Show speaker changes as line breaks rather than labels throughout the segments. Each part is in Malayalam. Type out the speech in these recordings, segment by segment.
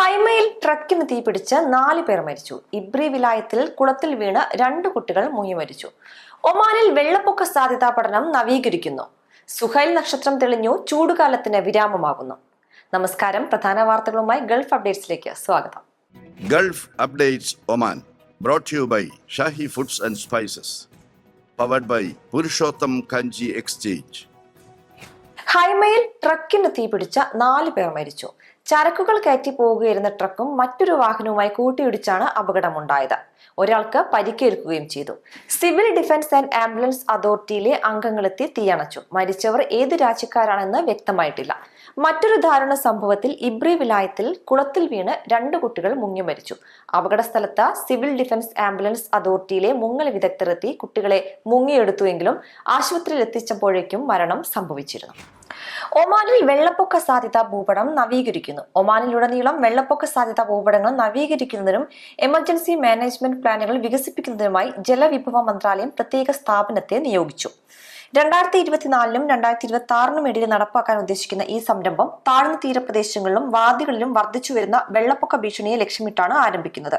ഹൈമയിൽ ട്രക്കിന് തീപിടിച്ച് നാല് പേർ മരിച്ചു. ഇബ്രി വിലായത്തിൽ കുളത്തിൽ വീണ് രണ്ട് കുട്ടികൾ മുങ്ങി മരിച്ചു. ഒമാനിൽ വെള്ളപ്പൊക്ക സാധ്യതാ പഠനം നവീകരിക്കുന്നു. സുഹൈൽ നക്ഷത്രം തെളിഞ്ഞു ചൂടുകാലത്തിന് വിരാമമാകുന്നു. നമസ്കാരം പ്രധാന വാർത്തകളുമായി ഗൾഫ് അപ്ഡേറ്റ്സിലേക്ക് സ്വാഗതം.
Gulf updates Oman brought you by Shahi foods and spices powered by Purushottam Kanji exchange.
ഹൈമയിൽ ട്രക്കിന് തീപിടിച്ച നാല് പേർ മരിച്ചു. ചരക്കുകൾ കയറ്റി പോവുകയായിരുന്ന ട്രക്കും മറ്റൊരു വാഹനവുമായി കൂട്ടിയിടിച്ചാണ് അപകടമുണ്ടായത്. ഒരാൾക്ക് പരിക്കേൽക്കുകയും ചെയ്തു. സിവിൽ ഡിഫൻസ് ആൻഡ് ആംബുലൻസ് അതോറിറ്റിയിലെ അംഗങ്ങളെത്തി തീയണച്ചു. മരിച്ചവർ ഏത് രാജ്യക്കാരാണെന്ന് വ്യക്തമായിട്ടില്ല. മറ്റൊരു ദാരുണ സംഭവത്തിൽ ഇബ്രി വിലായത്തിൽ കുളത്തിൽ വീണ് രണ്ട് കുട്ടികൾ മുങ്ങി മരിച്ചു. അപകട സ്ഥലത്ത് സിവിൽ ഡിഫൻസ് ആംബുലൻസ് അതോറിറ്റിയിലെ മുങ്ങൽ വിദഗ്ധരെത്തി കുട്ടികളെ മുങ്ങിയെടുത്തുവെങ്കിലും ആശുപത്രിയിൽ എത്തിച്ചപ്പോഴേക്കും മരണം സംഭവിച്ചിരുന്നു. ഒമാനിൽ വെള്ളപ്പൊക്ക സാധ്യത ഭൂപടം നവീകരിക്കുന്നു. ഒമാനിലുടനീളം വെള്ളപ്പൊക്ക സാധ്യത ഭൂപടങ്ങൾ നവീകരിക്കുന്നതിനും എമർജൻസി മാനേജ്മെന്റ് പ്ലാനുകൾ വികസിപ്പിക്കുന്നതിനുമായി ജലവിഭവ മന്ത്രാലയം പ്രത്യേക സ്ഥാപനത്തെ നിയോഗിച്ചു. രണ്ടായിരത്തി ഇരുപത്തിനാലിനും രണ്ടായിരത്തി ഇരുപത്തി ആറിനും ഇടയിൽ നടപ്പാക്കാൻ ഉദ്ദേശിക്കുന്ന ഈ സംരംഭം താഴ്ന്ന തീരപ്രദേശങ്ങളിലും വാദികളിലും വർദ്ധിച്ചു വരുന്ന വെള്ളപ്പൊക്ക ഭീഷണിയെ ലക്ഷ്യമിട്ടാണ് ആരംഭിക്കുന്നത്.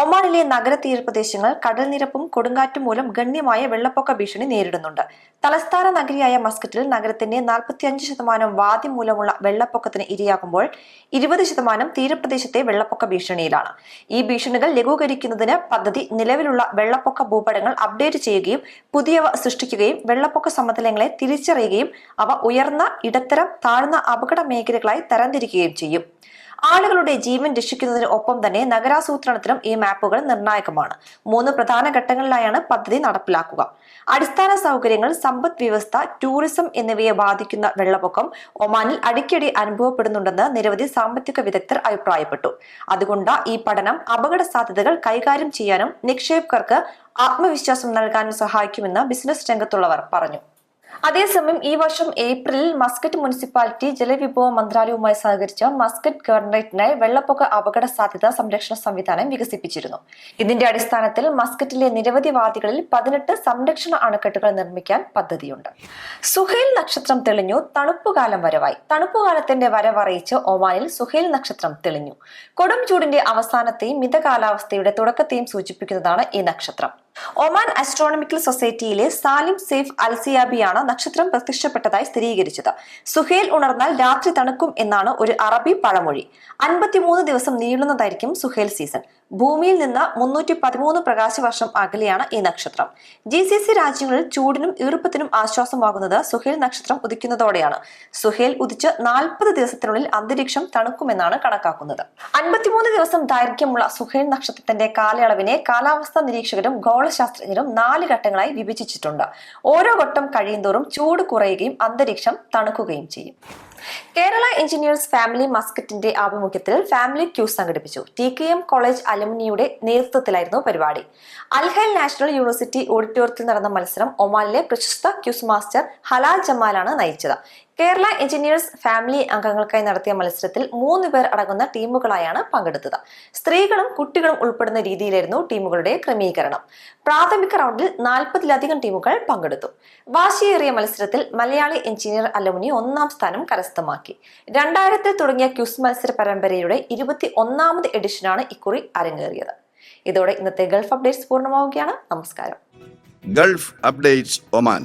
ഒമാനിലെ നഗര തീരപ്രദേശങ്ങൾ കടൽനിരപ്പും കൊടുങ്കാറ്റും മൂലം ഗണ്യമായ വെള്ളപ്പൊക്ക ഭീഷണി നേരിടുന്നുണ്ട്. തലസ്ഥാന നഗരിയായ മസ്കറ്റിൽ നഗരത്തിന്റെ നാൽപ്പത്തിയഞ്ച് ശതമാനം വാദി മൂലമുള്ള വെള്ളപ്പൊക്കത്തിന് ഇരയാകുമ്പോൾ ഇരുപത് ശതമാനം തീരപ്രദേശത്തെ വെള്ളപ്പൊക്ക ഭീഷണിയിലാണ്. ഈ ഭീഷണികൾ ലഘൂകരിക്കുന്നതിന് പദ്ധതി നിലവിലുള്ള വെള്ളപ്പൊക്ക ഭൂപടങ്ങൾ അപ്ഡേറ്റ് ചെയ്യുകയും പുതിയവ സൃഷ്ടിക്കുകയും വെള്ളപ്പൊക്ക സമതലങ്ങളെ തിരിച്ചറിയുകയും അവ ഉയർന്ന ഇടത്തരം താഴ്ന്ന അപകട മേഖലകളായി തരംതിരിക്കുകയും ചെയ്യും. ആളുകളുടെ ജീവൻ രക്ഷിക്കുന്നതിന് ഒപ്പം തന്നെ നഗരാസൂത്രണത്തിനും ഈ മാപ്പുകൾ നിർണായകമാണ്. മൂന്ന് പ്രധാന ഘട്ടങ്ങളിലായാണ് പദ്ധതി നടപ്പിലാക്കുക. അടിസ്ഥാന സൗകര്യങ്ങൾ സമ്പദ് വ്യവസ്ഥ ടൂറിസം എന്നിവയെ ബാധിക്കുന്ന വെള്ളപ്പൊക്കം ഒമാനിൽ അടിക്കടി അനുഭവപ്പെടുന്നുണ്ടെന്ന് നിരവധി സാമ്പത്തിക വിദഗ്ധർ അഭിപ്രായപ്പെട്ടു. അതുകൊണ്ട് ഈ പഠനം അപകട സാധ്യതകൾ കൈകാര്യം ചെയ്യാനും നിക്ഷേപകർക്ക് ആത്മവിശ്വാസം നൽകാനും സഹായിക്കുമെന്ന് ബിസിനസ് രംഗത്തുള്ളവർ പറഞ്ഞു. അതേസമയം ഈ വർഷം ഏപ്രിലിൽ മസ്കറ്റ് മുനിസിപ്പാലിറ്റി ജലവിഭവ മന്ത്രാലയവുമായി സഹകരിച്ച മസ്കറ്റ് ഗവർണറേറ്റിനായി വെള്ളപ്പൊക്ക അപകട സാധ്യത സംരക്ഷണ സംവിധാനം വികസിപ്പിച്ചിരുന്നു. ഇതിന്റെ അടിസ്ഥാനത്തിൽ മസ്കറ്റിലെ നിരവധി വാദികളിൽ പതിനെട്ട് സംരക്ഷണ അണക്കെട്ടുകൾ നിർമ്മിക്കാൻ പദ്ധതിയുണ്ട്. സുഹേൽ നക്ഷത്രം തെളിഞ്ഞു തണുപ്പുകാലം വരവായി. തണുപ്പുകാലത്തിന്റെ വരവറിയിച്ച് ഒമാനിൽ സുഹേൽ നക്ഷത്രം തെളിഞ്ഞു. കൊടും ചൂടിന്റെ അവസാനത്തെയും മിത കാലാവസ്ഥയുടെ തുടക്കത്തെയും സൂചിപ്പിക്കുന്നതാണ് ഈ നക്ഷത്രം. Oman astronomical society Salim Saif അൽസിയാബിയാണ് നക്ഷത്രം പ്രത്യക്ഷപ്പെട്ടതായി സ്ഥിരീകരിച്ചത്. സുഹേൽ ഉണർന്നാൽ രാത്രി തണുക്കും എന്നാണ് ഒരു അറബി പഴമൊഴി. അൻപത്തിമൂന്ന് ദിവസം നീളുന്നതായിരിക്കും സുഹേൽ സീസൺ ഭൂമിയിൽ നിന്ന് മുന്നൂറ്റി പതിമൂന്ന് പ്രകാശ വർഷം അകലെയാണ് ഈ നക്ഷത്രം. ജി സി സി രാജ്യങ്ങളിൽ ചൂടിനും ഈർപ്പത്തിനും ആശ്വാസമാകുന്നത് സുഹേൽ നക്ഷത്രം ഉദിക്കുന്നതോടെയാണ്. സുഹേൽ ഉദിച്ച് നാൽപ്പത് ദിവസത്തിനുള്ളിൽ അന്തരീക്ഷം തണുക്കുമെന്നാണ് കണക്കാക്കുന്നത്. അൻപത്തിമൂന്ന് ദിവസം ദൈർഘ്യമുള്ള സുഹേൽ നക്ഷത്രത്തിന്റെ കാലയളവിനെ കാലാവസ്ഥാ നിരീക്ഷകരും ഗോളശാസ്ത്രജ്ഞരും നാല് ഘട്ടങ്ങളായി വിഭജിച്ചിട്ടുണ്ട്. ഓരോ ഘട്ടം കഴിയുന്തോറും ചൂട് കുറയുകയും അന്തരീക്ഷം തണുക്കുകയും ചെയ്യും. കേരള എഞ്ചിനീയേഴ്സ് ഫാമിലി മസ്കറ്റിന്റെ ആഭിമുഖ്യത്തിൽ ഫാമിലി ക്യൂ സംഘടിപ്പിച്ചു. ടി കെ എം കോളേജ് അലുമിനിയുടെ നേതൃത്വത്തിലായിരുന്നു പരിപാടി. അൽഹൽ നാഷണൽ യൂണിവേഴ്സിറ്റി ഓഡിറ്റോറിയത്തിൽ നടന്ന മത്സരം ഒമാനിലെ പ്രശസ്ത ക്യൂസ് മാസ്റ്റർ ഹലാൽ ജമാലാണ് നയിച്ചത്. കേരള എഞ്ചിനീയേഴ്സ് ഫാമിലി അംഗങ്ങൾക്കായി നടത്തിയ മത്സരത്തിൽ മൂന്ന് പേർ അടങ്ങുന്ന ടീമുകളായാണ് പങ്കെടുത്തത്. സ്ത്രീകളും കുട്ടികളും ഉൾപ്പെടുന്ന രീതിയിലായിരുന്നു ടീമുകളുടെ ക്രമീകരണം. പ്രാഥമിക റൗണ്ടിൽ നാൽപ്പതിലധികം ടീമുകൾ പങ്കെടുത്തു. വാശിയേറിയ മത്സരത്തിൽ മലയാളി എഞ്ചിനീയർ അലുമിനി ഒന്നാം സ്ഥാനം കരസ്ഥമാക്കി. രണ്ടായിരത്തിൽ തുടങ്ങിയ ക്യൂസ് മത്സര പരമ്പരയുടെ ഇരുപത്തി ഒന്നാമത് എഡിഷനാണ് ഇക്കുറി അരങ്ങേറിയത്. ഇതോടെ ഇന്നത്തെ ഗൾഫ് അപ്ഡേറ്റ്സ് പൂർണമാവുകയാണ്. നമസ്കാരം.
Gulf updates Oman.